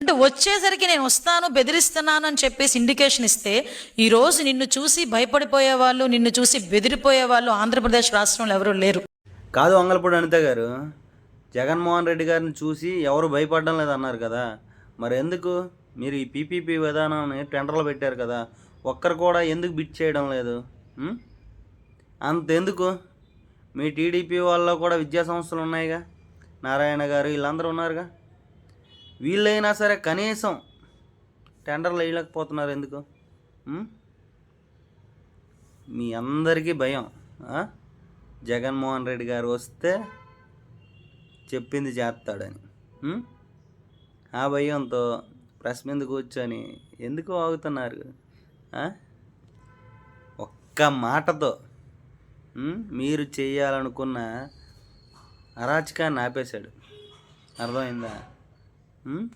అంటే వచ్చేసరికి నేను వస్తాను బెదిరిస్తున్నాను అని చెప్పేసి ఇండికేషన్ ఇస్తే ఈ రోజు నిన్ను చూసి భయపడిపోయే వాళ్ళు నిన్ను చూసి బెదిరిపోయే వాళ్ళు ఆంధ్రప్రదేశ్ రాష్ట్రంలో ఎవరు లేరు. కాదు అంగలపూడి అనిత గారు జగన్మోహన్ రెడ్డి గారిని చూసి ఎవరు భయపడడం లేదన్నారు కదా. మరి ఎందుకు? మీరు ఈ పీపీపీ విధానాన్ని టెండర్లు పెట్టారు కదా. ఒక్కరు కూడా ఎందుకు బిట్ చేయడం లేదు? అంతెందుకు మీ టీడీపీ వాళ్ళలో కూడా విద్యా సంస్థలు ఉన్నాయిగా. నారాయణ గారు వీళ్ళందరూ ఉన్నారుగా. వీళ్ళైనా సరే కనీసం టెండర్లు వేయలేకపోతున్నారు ఎందుకు? మీ అందరికీ భయం. జగన్మోహన్ రెడ్డి గారు వస్తే చెప్పింది చేస్తాడని. ఆ భయంతో ప్రెస్ మీద కూర్చొని ఎందుకు ఆగుతున్నారు? ఒక్క మాటతో మీరు చేయాలనుకున్న అరాచకాన్ని ఆపేశాడు. అర్థమైందా? Hmm?